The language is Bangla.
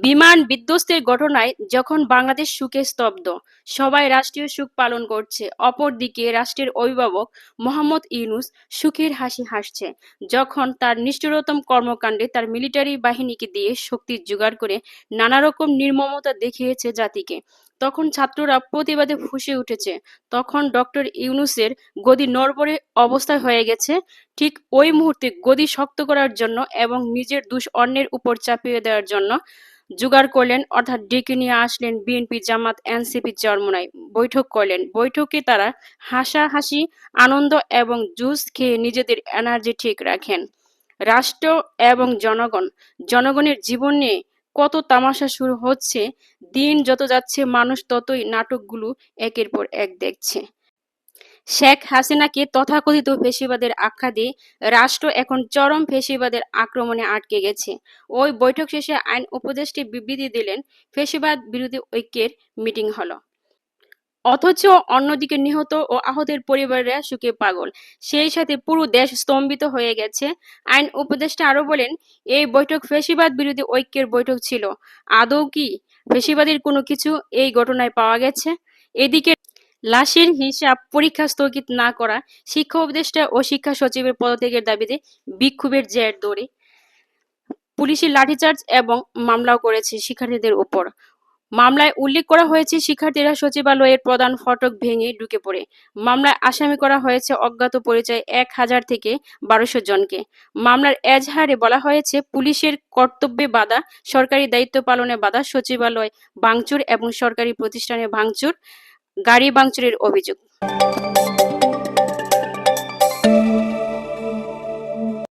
বিমান বিধ্বস্তের ঘটনায় যখন বাংলাদেশ সুখে স্তব্ধ, সবাই রাষ্ট্রীয় সুখ পালন করছে, অপরদিকে রাষ্ট্রের অভিভাবক মোহাম্মদ ইউনূস সুখের হাসি হাসছে, যখন তার নিষ্ঠুরতম কর্মকাণ্ডে তার মিলিটারি বাহিনীকে দিয়ে শক্তি জোগাড় করে নানারকম নির্মমতা দেখিয়েছে জাতিকে, তখন ছাত্ররা প্রতিবাদে ফুঁসে উঠেছে, তখন ডক্টর ইউনুসের গদি নড়বড়ে অবস্থায় হয়ে গেছে, ঠিক ওই মুহূর্তে গদি শক্ত করার জন্য এবং নিজের দোষ অন্যের উপর চাপিয়ে দেওয়ার জন্য জোগাড় করলেন, অর্থাৎ ডেকে নিয়ে আসলেন বিএনপি জামাত এনসিপি চরমোনাই বৈঠক করলেন। বৈঠকে তারা হাসাহাসি, আনন্দ এবং জুস খেয়ে নিজেদের এনার্জি ঠিক রাখেন। রাষ্ট্র এবং জনগণ, জনগণের জীবন নিয়ে কত তামাশা শুরু হচ্ছে, দিন যত যাচ্ছে, মানুষ ততই নাটকগুলো একের পর এক দেখছে। শেখ হাসিনাকে তথাকথিত ফেসিবাদের আখ্যা দিয়ে রাষ্ট্র এখন চরম ফেসিবাদের আক্রমণে আটকে গেছে। ওই বৈঠক শেষে আইন উপদেষ্টা বিবৃতি দিলেন, ফেসিবাদ বিরোধী ঐক্যের মিটিং হলো। অথচ অন্যদিকে নিহত ও আহতের পরিবাররা সুখে পাগল। সেই সাথে পুরো দেশ স্তম্ভিত হয়ে গেছে। আইন উপদেষ্টা আরও বলেন, এই বৈঠক ফেসিবাদ বিরোধী ঐক্যের বৈঠক ছিল। আদৌ কি ফেসিবাদের কোনো কিছু এই ঘটনায় পাওয়া গেছে? এদিকে লাশের হিসাব পরীক্ষা স্থগিত না করা, শিক্ষা উপদেষ্টা ও শিক্ষা সচিবের পদত্যাগের দাবিতে বিক্ষোভের জের ধরে পুলিশের লাঠিচার্জ এবং মামলাও করেছে শিক্ষার্থীদের উপর। মামলায় উল্লেখ করা হয়েছে, শিক্ষার্থীরা সচিবালয়ের প্রধান ফটক ভেঙে ঢুকে পড়ে। মামলায় আসামি করা হয়েছে অজ্ঞাত পরিচয় এক হাজার থেকে বারোশো জনকে। মামলার এজহারে বলা হয়েছে, পুলিশের কর্তব্যে বাধা, সরকারি দায়িত্ব পালনে বাধা, সচিবালয় ভাঙচুর এবং সরকারি প্রতিষ্ঠানে ভাঙচুর গাড়ি ভাঙচুরের অভিযোগ।